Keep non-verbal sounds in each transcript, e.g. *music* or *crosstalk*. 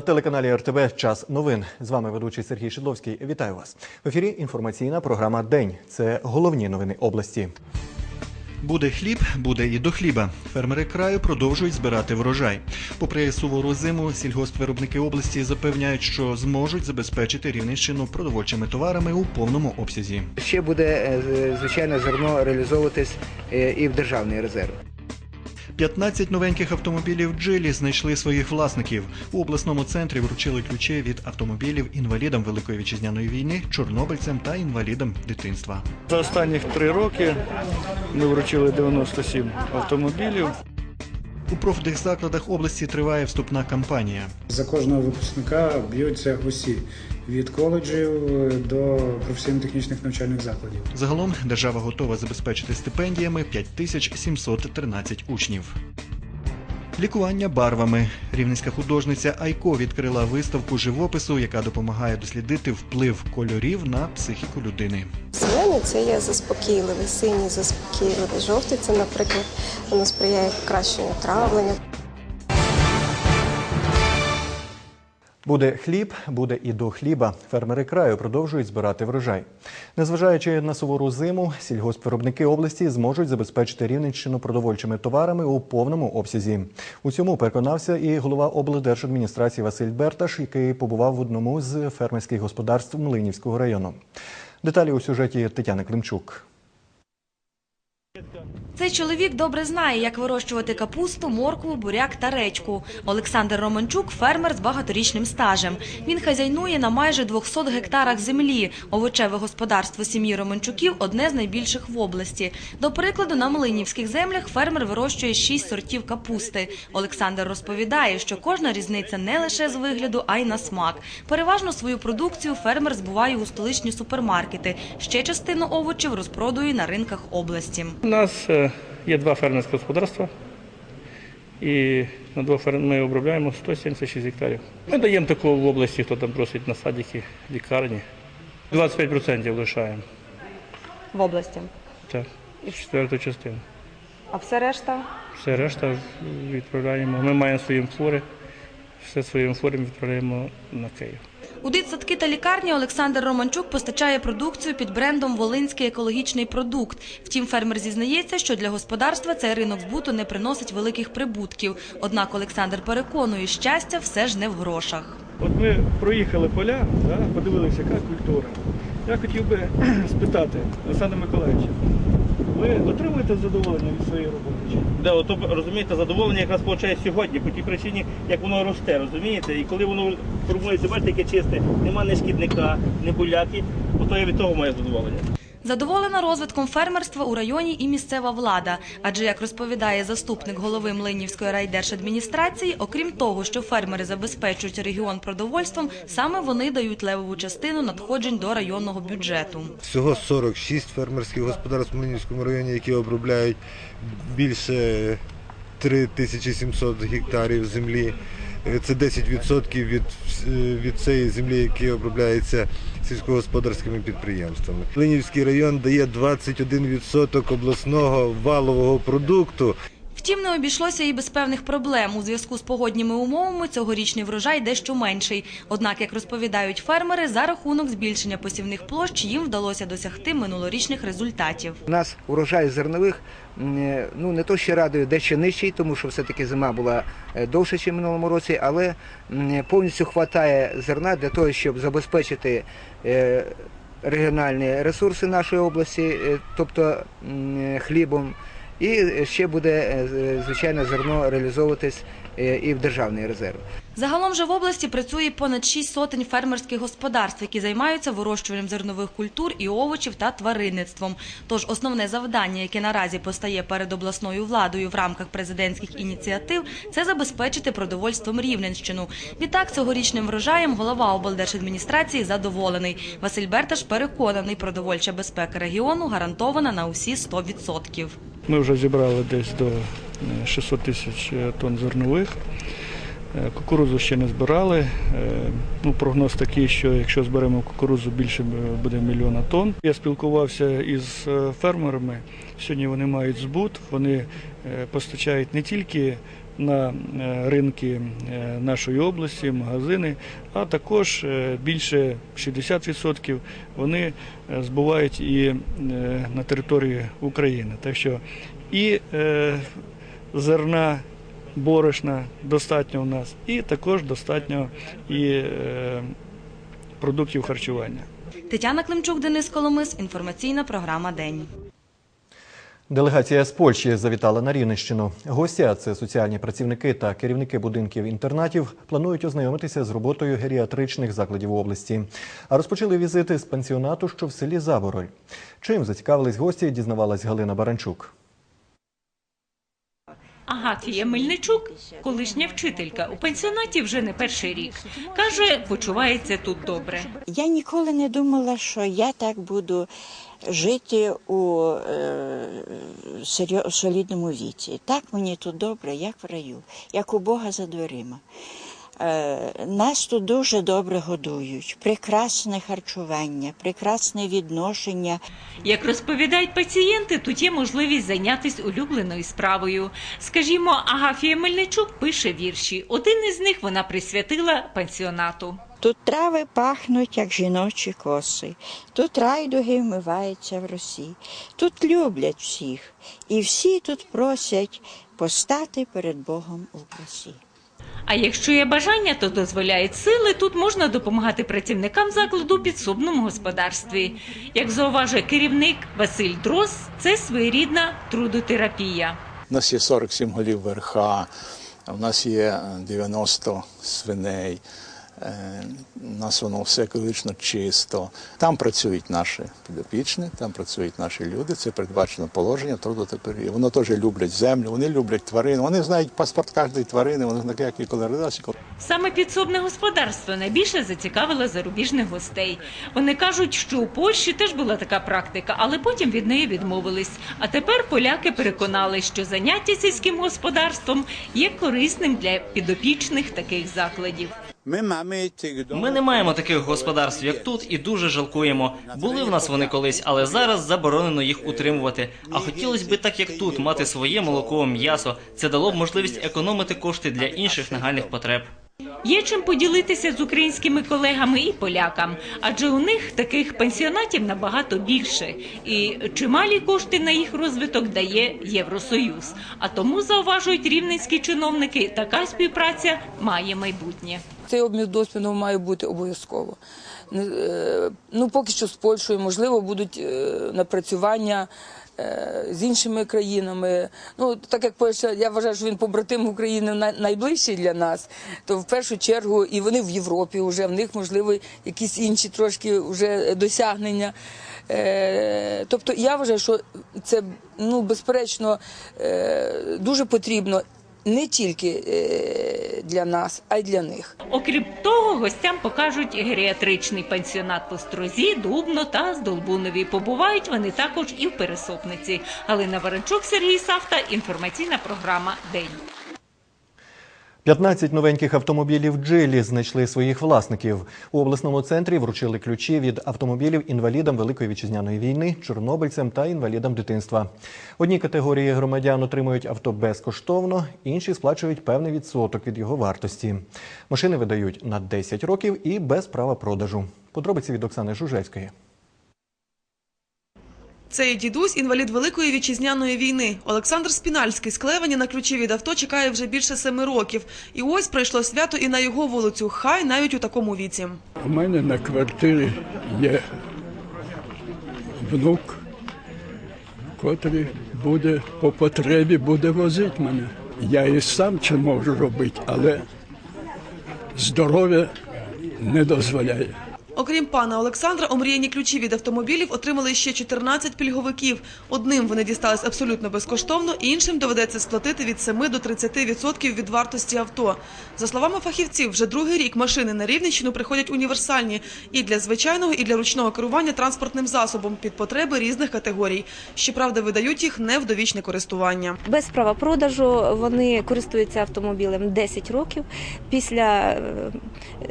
На телеканалі РТБ час новин. З вами ведучий Сергій Шидловський. Вітаю вас. В ефірі інформаційна програма День. Це головні новини області. Буде хліб, буде і до хліба. Фермери краю продовжують збирати врожай. Попри сувору зиму, сільгоспвиробники області запевняють, що зможуть забезпечити Рівненщину продовольчими товарами у повному обсязі. Ще буде е, звичайно зерно реалізовуватись е, і в державний резерв. 15 новеньких автомобілів Джилі знайшли своїх власників. У обласному центрі вручили ключі від автомобілів інвалідам Великої вітчизняної війни, чорнобильцям та інвалідам дитинства. За останні три роки ми вручили 97 автомобілів. У профдехзакладах області триває вступна кампанія. За кожного випускника б'ються усі від коледжів до професійно-технічних навчальних закладів. Загалом держава готова забезпечити стипендіями 5713 учнів. Лікування барвами. Рівненська художниця Айко відкрила виставку живопису, яка допомагає дослідити вплив кольорів на психіку людини. Зелений це є заспокійливий, синій заспокійливий, жовтий це, наприклад, воно сприяє покращенню травлення. Буде хліб, буде і до хліба. Фермери краю продовжують збирати врожай. Незважаючи на сувору зиму, сільгоспвиробники області зможуть забезпечити Рівненщину продовольчими товарами у повному обсязі. У цьому переконався і голова облдержадміністрації Василь Берташ, який побував в одному з фермерських господарств Млинівського району. Деталі у сюжеті Тетяни Климчук. Цей чоловік добре знає, як вирощувати капусту, моркву, буряк та редьку. Олександр Романчук – фермер з багаторічним стажем. Він хазяйнує на майже 200 гектарах землі. Овочеве господарство сім'ї Романчуків – одне з найбільших в області. До прикладу, на Млинівських землях фермер вирощує 6 сортів капусти. Олександр розповідає, що кожна різниця не лише з вигляду, а й на смак. Переважно свою продукцію фермер збуває у столичні супермаркети. Ще частину овочів розпродує на ринках області. Нас е, є два фермерські господарства, і на двох ферм ми обробляємо 176 гектарів. Ми даємо такого в області, хто там просить на садики, лікарні. 25% лишаємо. в області. Так, четверту частину. А все решта Все решта відправляємо. Ми маємо свої флори, все своїм флором відправляємо на Київ. У дитсадки та лікарні Олександр Романчук постачає продукцію під брендом Волинський екологічний продукт. Втім, фермер зізнається, що для господарства цей ринок збуту не приносить великих прибутків. Однак Олександр переконує, щастя все ж не в грошах. От ми проїхали поля, подивилися, яка культура. Я хотів би *clears throat* спитати Олександра Миколаївича, ви отримуєте задоволення від своєї роботи? Да, от, розумієте, задоволення якраз получає сьогодні, по тій причині, як воно росте, розумієте? І коли воно формується, бачите, яке чисте, нема ні шкідника, ні буляки, то я від того маю задоволення. Задоволена розвитком фермерства у районі і місцева влада. Адже, як розповідає заступник голови Млинівської райдержадміністрації, окрім того, що фермери забезпечують регіон продовольством, саме вони дають левову частину надходжень до районного бюджету. Всього 46 фермерських господарств в Млинівському районі, які обробляють більше 3700 гектарів землі. Це 10% від, від цієї землі, які обробляється сільськогосподарськими підприємствами. Млинівський район дає 21% обласного валового продукту. Втім, не обійшлося і без певних проблем. У зв'язку з погодніми умовами цьогорічний врожай дещо менший. Однак, як розповідають фермери, за рахунок збільшення посівних площ їм вдалося досягти минулорічних результатів. У нас урожай зернових е, ну не то ще радує дещо нижчий, тому що все-таки зима була е, довше, ніж минулому році, але повністю вистачає зерна для того, щоб забезпечити е, регіональні ресурси нашої області, е, тобто хлібом. І ще буде, е, звичайно, зерно реалізовуватись е, і в державний резерв. Загалом же в області працює понад 6 сотень фермерських господарств, які займаються вирощуванням зернових культур і овочів та тваринництвом. Тож основне завдання, яке наразі постає перед обласною владою в рамках президентських ініціатив, це забезпечити продовольством Рівненщину. Відтак, цьогорічним врожаєм голова облдержадміністрації задоволений. Василь Берташ переконаний, продовольча безпека регіону гарантована на усі 100%. Ми вже зібрали десь до е, 600 тисяч е, тонн зернових. Кукурузу ще не збирали. Е, Ну, прогноз такий, що якщо зберемо кукурузу, більше е, буде мільйона тонн. Я спілкувався із е, фермерами. Сьогодні вони мають збут, вони е, постачають не тільки на е, ринки е, нашої області, магазини, а також е, більше 60% вони збувають і на території України. Так що і зерна борошна достатньо у нас, і також достатньо і продуктів харчування. Тетяна Климчук, Денис Коломис. Інформаційна програма День. Делегація з Польщі завітала на Рівненщину. Гості, а це соціальні працівники та керівники будинків інтернатів, планують ознайомитися з роботою геріатричних закладів області. А розпочали візити з пансіонату, що в селі Забороль. Чим зацікавились гості, дізнавалась Галина Баранчук. Агафія Мельничук, колишня вчителька у пансіонаті вже не перший рік. Каже, почувається тут добре. Я ніколи не думала, що я так буду жити у е, солідному віці. Так мені тут добре, як в раю, як у Бога за дверима. Е, нас тут дуже добре годують, прекрасне харчування, прекрасне відношення. Як розповідають пацієнти, тут є можливість зайнятися улюбленою справою. Скажімо, Агафія Мельничук пише вірші. Один із них вона присвятила пансіонату. Тут трави пахнуть, як жіночі коси. Тут райдуги вмиваються в росі. Тут люблять всіх, і всі тут просять постати перед Богом у красі. А якщо є бажання, то дозволяють сили, тут можна допомагати працівникам закладу у підсобному господарстві. Як зауважує керівник Василь Дрос, це своєрідна трудотерапія. У нас є 47 голів верха, у нас є 90 свиней. Е, нас воно все екологічно чисто. Там працюють наші підопічні, там працюють наші люди. Це передбачено положення трудотерапії. Вони теж люблять землю, вони люблять тварин. Вони знають паспорт кожної тварини, вони знають, як і коли. Саме підсобне господарство найбільше зацікавило зарубіжних гостей. Вони кажуть, що у Польщі теж була така практика, але потім від неї відмовились. А тепер поляки переконали, що заняття сільським господарством є корисним для підопічних таких закладів. Ми не маємо таких господарств, як тут, і дуже жалкуємо. Були в нас вони колись, але зараз заборонено їх утримувати. А хотілося б так, як тут, мати своє молоко, м'ясо. Це дало б можливість економити кошти для інших нагальних потреб. Є чим поділитися з українськими колегами і полякам, адже у них таких пансіонатів набагато більше, і чималі кошти на їх розвиток дає Євросоюз. А тому зауважують рівненські чиновники, така співпраця має майбутнє. Цей обмін досвідом має бути обов'язково. Е, Ну, поки що з Польщею, можливо, будуть е, напрацювання з іншими країнами. Ну, так як я вважаю, що він побратим України най- найближчий для нас, то в першу чергу і вони в Європі вже, в них, можливо, якісь інші трошки вже досягнення. Е, Тобто я вважаю, що це ну, безперечно е, дуже потрібно не тільки е, для нас, а й для них. Окрім того, гостям покажуть геріатричний пансіонат по Строзі, Дубно та Здолбунові. Побувають вони також і в Пересопниці. Галина Варенчук, Сергій Савта. Інформаційна програма День. 15 новеньких автомобілів Джилі знайшли своїх власників. У обласному центрі вручили ключі від автомобілів інвалідам Великої вітчизняної війни, чорнобильцям та інвалідам дитинства. Одні категорії громадян отримують авто безкоштовно, інші сплачують певний відсоток від його вартості. Машини видають на 10 років і без права продажу. Подробиці від Оксани Жужельської. Цей дідусь інвалід Великої вітчизняної війни. Олександр Спінальський з Клевені на ключі від авто чекає вже більше семи років. І ось прийшло свято і на його вулицю, хай навіть у такому віці. У мене на квартирі є внук, котрий буде по потребі буде возити мене. Я і сам це можу робити, але здоров'я не дозволяє. Окрім пана Олександра, омріяні ключі від автомобілів отримали ще 14 пільговиків. Одним вони дістались абсолютно безкоштовно, іншим доведеться сплатити від 7 до 30% від вартості авто. За словами фахівців, вже другий рік машини на Рівненщину приходять універсальні і для звичайного, і для ручного керування транспортним засобом під потреби різних категорій. Щоправда, видають їх не в довічне користування. Без права продажу вони користуються автомобілем 10 років. Після е,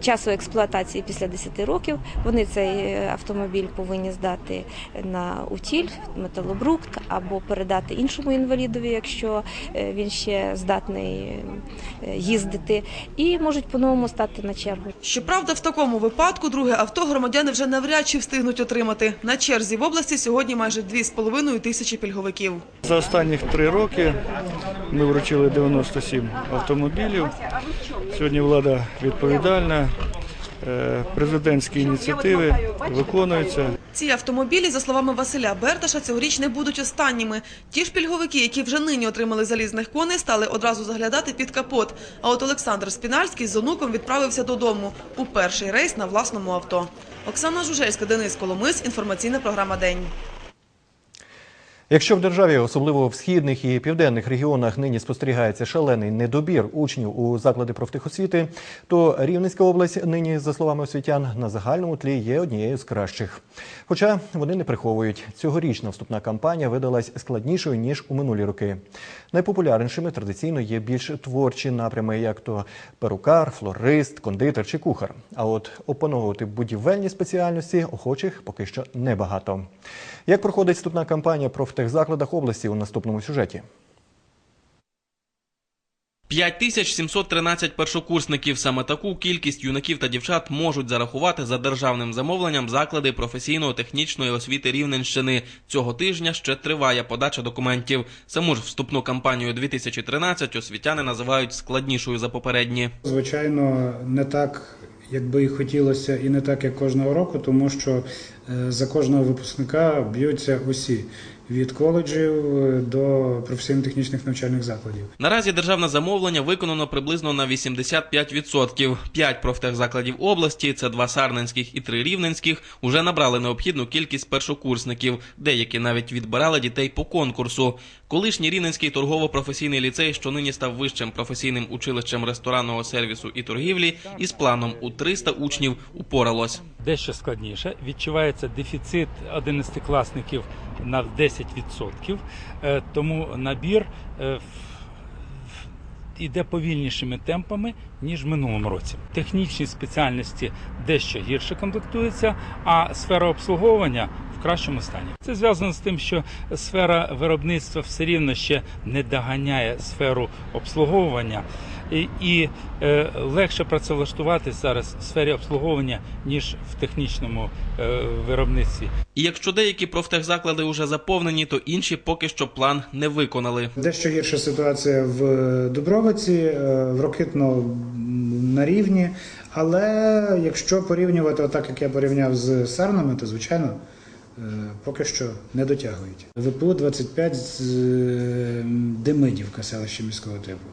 часу експлуатації, після 10 років, вони цей е, автомобіль повинні здати на утіль, металобрухт або передати іншому інвалідові, якщо е, він ще здатний е, їздити, і можуть по-новому стати на чергу. Щоправда, в такому випадку друге авто громадяни вже навряд чи встигнуть отримати. На черзі в області сьогодні майже 2,5 тисячі пільговиків. За останніх три роки ми вручили 97 автомобілів. Сьогодні влада відповідальна, президентські ініціативи виконуються. Ці автомобілі, за словами Василя Берташа, цьогоріч не будуть останніми. Ті ж пільговики, які вже нині отримали залізних коней, стали одразу заглядати під капот. А от Олександр Спінальський з онуком відправився додому у перший рейс на власному авто. Оксана Жужельська, Денис Коломис. Інформаційна програма День. Якщо в державі, особливо в східних і південних регіонах, нині спостерігається шалений недобір учнів у заклади профтехосвіти, то Рівненська область нині, за словами освітян, на загальному тлі є однією з кращих. Хоча вони не приховують, цьогорічна вступна кампанія видалась складнішою ніж у минулі роки. Найпопулярнішими традиційно є більш творчі напрями, як то перукар, флорист, кондитер чи кухар. А от опановувати будівельні спеціальності охочих поки що небагато. Як проходить вступна кампанія профтехзакладах області у наступному сюжеті? 5713 першокурсників. Саме таку кількість юнаків та дівчат можуть зарахувати за державним замовленням заклади професійно-технічної освіти Рівненщини. Цього тижня ще триває подача документів. Саму ж вступну кампанію 2013 освітяни називають складнішою за попередні. Звичайно, не так, як би і хотілося, і не так, як кожного року, тому що е, за кожного випускника б'ються усі від коледжів е, до професійно-технічних навчальних закладів. Наразі державне замовлення виконано приблизно на 85%. П'ять профтехзакладів області, це два сарненських і три рівненських, уже набрали необхідну кількість першокурсників. Деякі навіть відбирали дітей по конкурсу. Колишній рівненський торгово-професійний ліцей, що нині став вищим професійним училищем ресторанного сервісу і торгівлі, із планом у 300 учнів упоралось. дещо складніше. Відчувається дефіцит 11-класників на 10%, е, тому набір е, іде повільнішими темпами, ніж в минулому році. Технічні спеціальності дещо гірше комплектуються, а сфера обслуговування кращому стані. Це зв'язано з тим, що сфера виробництва все рівно ще не доганяє сферу обслуговування. І, і е, легше працевлаштувати зараз в сфері обслуговування, ніж в технічному е, виробництві. І якщо деякі профтехзаклади уже заповнені, то інші поки що план не виконали. Дещо гірша ситуація в Дубровиці, е, в Рокитно на рівні. Але якщо порівнювати, отак як я порівняв з Сарнами, то звичайно е, поки що не дотягують. ВПУ 25 з е, Демидівка, селище міського типу.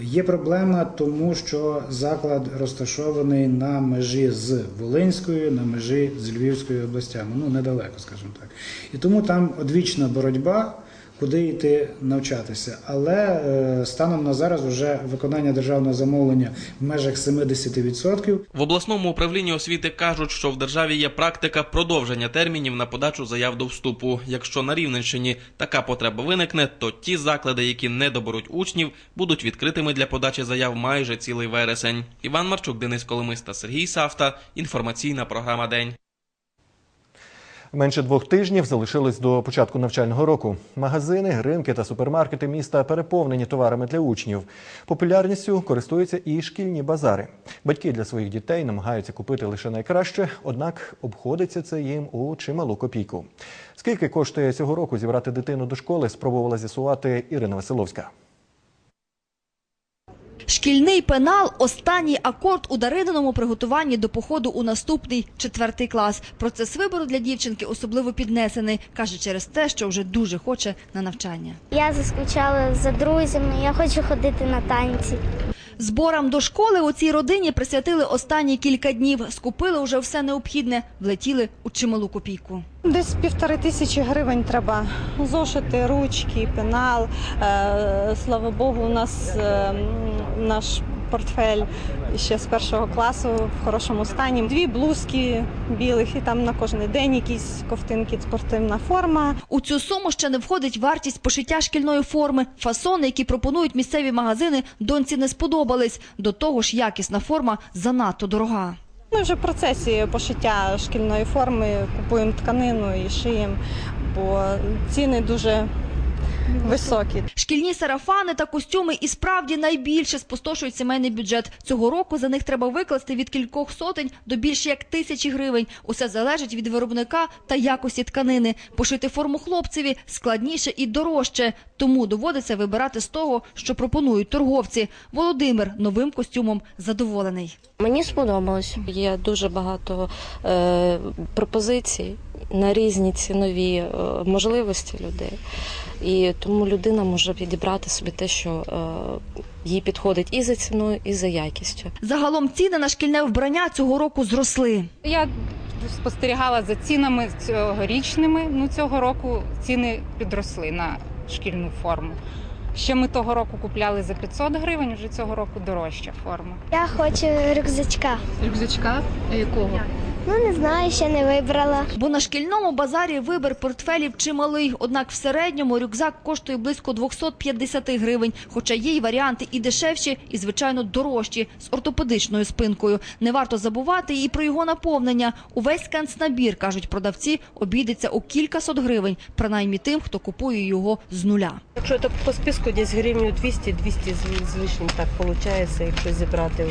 Е, Є проблема, тому що заклад розташований на межі з Волинською, на межі з Львівською областями. Ну недалеко, скажімо так. І тому там одвічна боротьба куди йти навчатися. Але е, станом на зараз вже виконання державного замовлення в межах 70%. В обласному управлінні освіти кажуть, що в державі є практика продовження термінів на подачу заяв до вступу. Якщо на Рівненщині така потреба виникне, то ті заклади, які не доберуть учнів, будуть відкритими для подачі заяв майже цілий вересень. Іван Марчук, Денис Коломис та Сергій Савта. Інформаційна програма День. Менше двох тижнів залишилось до початку навчального року. Магазини, ринки та супермаркети міста переповнені товарами для учнів. Популярністю користуються і шкільні базари. Батьки для своїх дітей намагаються купити лише найкраще, однак обходиться це їм у чималу копійку. Скільки коштує цього року зібрати дитину до школи, спробувала з'ясувати Ірина Василовська. Шкільний пенал останній акорд у Дарининому приготуванні до походу у наступний четвертий клас. Процес вибору для дівчинки особливо піднесений, каже через те, що вже дуже хоче на навчання. Я заскучала за друзями, я хочу ходити на танці. Зборам до школи у цій родині присвятили останні кілька днів. Скупили уже все необхідне, влетіли у чималу копійку. Десь півтори тисячі гривень треба. Зошити, ручки, пенал. Е, слава Богу, у нас е, наш портфель ще з першого класу в хорошому стані. Дві блузки білих і там на кожен день якісь ковтинки, спортивна форма. У цю суму ще не входить вартість пошиття шкільної форми. Фасони, які пропонують місцеві магазини, доньці не сподобались. До того ж, якісна форма занадто дорога. Ми вже в процесі пошиття шкільної форми купуємо тканину і шиємо, бо ціни дуже високі. Шкільні сарафани та костюми і справді найбільше спустошують сімейний бюджет. Цього року за них треба викласти від кількох сотень до більше як тисячі гривень. Усе залежить від виробника та якості тканини. Пошити форму хлопцеві складніше і дорожче, тому доводиться вибирати з того, що пропонують торговці. Володимир новим костюмом задоволений. Мені сподобалось. Є дуже багато е, пропозицій на різні цінові е, можливості людей. І тому людина може підібрати собі те, що е, їй підходить і за ціною, і за якістю. Загалом ціни на шкільне вбрання цього року зросли. Я спостерігала за цінами цьогорічними. Ну цього року ціни підросли на шкільну форму. Ще ми того року купляли за 500 гривень, вже цього року дорожча форма. Я хочу рюкзачка. Рюкзачка якого? Ну не знаю, ще не вибрала. Бо на шкільному базарі вибір портфелів чималий. Однак в середньому рюкзак коштує близько 250 гривень. Хоча є й варіанти і дешевші, і звичайно дорожчі з ортопедичною спинкою. Не варто забувати і про його наповнення. Увесь канцнабір, кажуть продавці, обійдеться у кількасот гривень, принаймні тим, хто купує його з нуля. Якщо так по списку десь гривню 200, 200 з, лишнім так виходить, якщо зібрати е,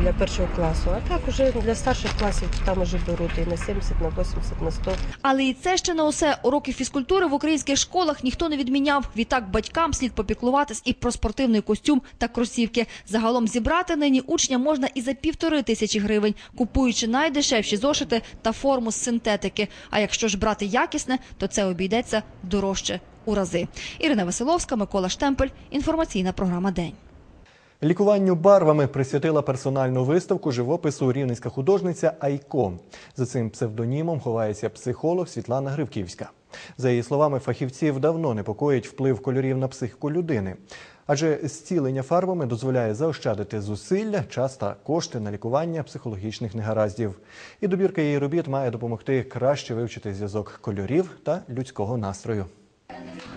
для першого класу. А так уже для старших класів там уже беруть і на 70, на 80, на 100. Але і це ще не усе. Уроки фізкультури в українських школах ніхто не відміняв. Відтак батькам слід попіклуватись і про спортивний костюм та кросівки. Загалом зібрати нині учня можна і за півтори тисячі гривень, купуючи найдешевші зошити та форму з синтетики. А якщо ж брати якісне, то це обійдеться дорожче у рази. Ірина Василовська, Микола Штемпель. Інформаційна програма День. Лікуванню барвами присвятила персональну виставку живопису рівненська художниця Айко. За цим псевдонімом ховається психолог Світлана Гривківська. За її словами, фахівців давно непокоїть вплив кольорів на психіку людини. Адже зцілення фарбами дозволяє заощадити зусилля, час та кошти на лікування психологічних негараздів. І добірка її робіт має допомогти краще вивчити зв'язок кольорів та людського настрою.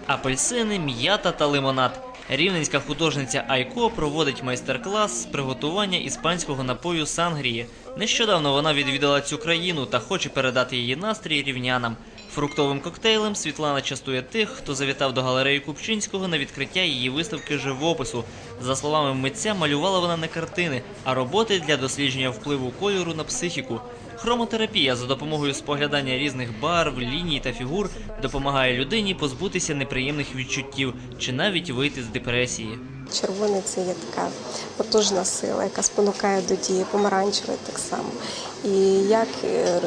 Апельсини, м'ята та лимонад. Рівненська художниця Айко проводить майстер-клас з приготування іспанського напою сангрії. Нещодавно вона відвідала цю країну та хоче передати її настрій рівнянам. Фруктовим коктейлем Світлана частує тих, хто завітав до галереї Купчинського на відкриття її виставки живопису. За словами митця, малювала вона не картини, а роботи для дослідження впливу кольору на психіку. Хромотерапія за допомогою споглядання різних барв, ліній та фігур допомагає людині позбутися неприємних відчуттів чи навіть вийти з депресії. Червоний це є така потужна сила, яка спонукає до дії, помаранчевий так само. І як е,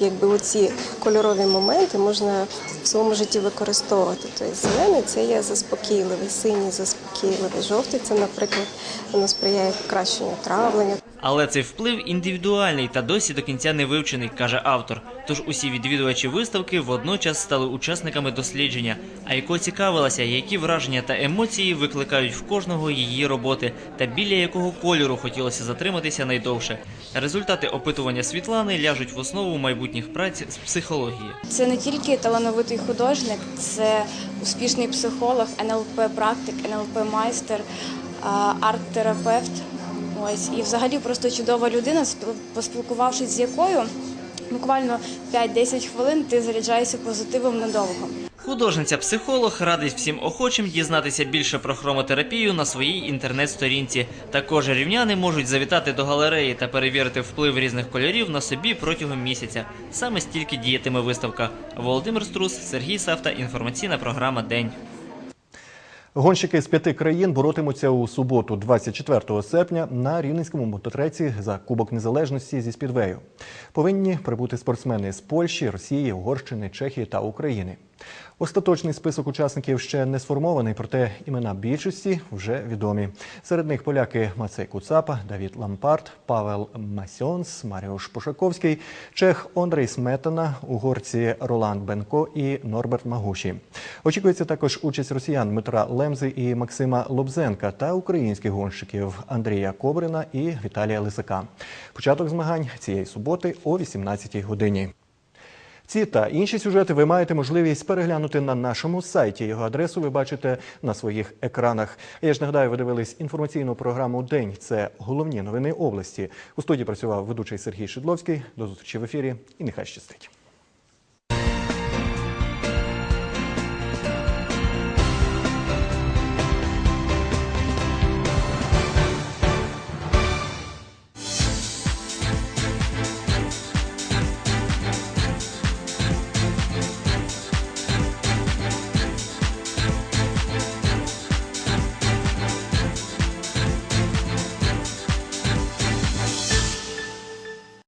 якби оці кольорові моменти можна в своєму житті використовувати. Тобто зелений це є заспокійливий, синій заспокійливий, жовтий це, наприклад, воно сприяє покращенню травлення. Але цей вплив індивідуальний та досі до кінця не вивчений, каже автор. Тож усі відвідувачі виставки водночас стали учасниками дослідження. А яко цікавилася, які враження та емоції викликають в кожного її роботи, та біля якого кольору хотілося затриматися найдовше. Результати опитування Світлани ляжуть в основу майбутніх праць з психології. Це не тільки талановитий художник, це успішний психолог, НЛП-практик, НЛП-майстер, арт-терапевт. Ось і взагалі просто чудова людина, спіл- поспілкувавшись з якою буквально 5-10 хвилин ти заряджаєшся позитивом надовго. Художниця-психолог радить всім охочим дізнатися більше про хромотерапію на своїй інтернет-сторінці. Також рівняни можуть завітати до галереї та перевірити вплив різних кольорів на собі протягом місяця. Саме стільки діятиме виставка. Володимир Струс, Сергій Савта. Інформаційна програма День. Гонщики з п'яти країн боротимуться у суботу, 24 серпня, на рівненському мототреці за Кубок Незалежності зі спідвею. Повинні прибути спортсмени з Польщі, Росії, Угорщини, Чехії та України. Остаточний список учасників ще не сформований, проте імена більшості вже відомі. Серед них поляки Мацей Куцапа, Давід Лампарт, Павел Масьонс, Маріуш Пошаковський, чех Ондрей Сметана, угорці Роланд Бенко і Норберт Магуші. Очікується також участь росіян Дмитра Лемзи і Максима Лобзенка та українських гонщиків Андрія Кобрина і Віталія Лисака. Початок змагань цієї суботи о 18-й годині. Ці та інші сюжети ви маєте можливість переглянути на нашому сайті. Його адресу ви бачите на своїх екранах. Я ж нагадаю, ви дивились інформаційну програму День. Це головні новини області. У студії працював ведучий Сергій Шидловський. До зустрічі в ефірі і нехай щастить.